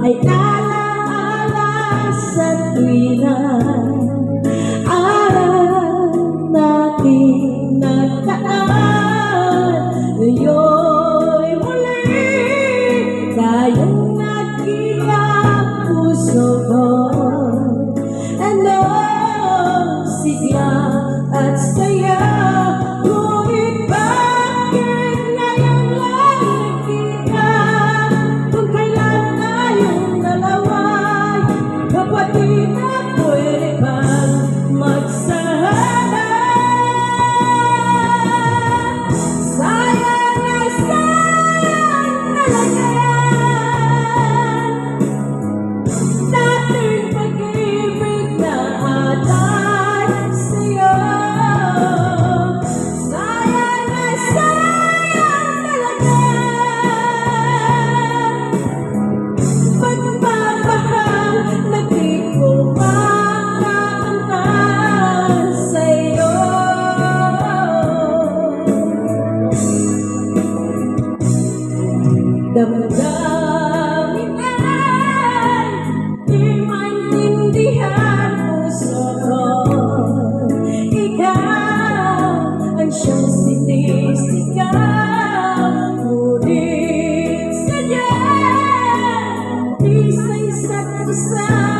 Ay alaala sa tuwina that's do.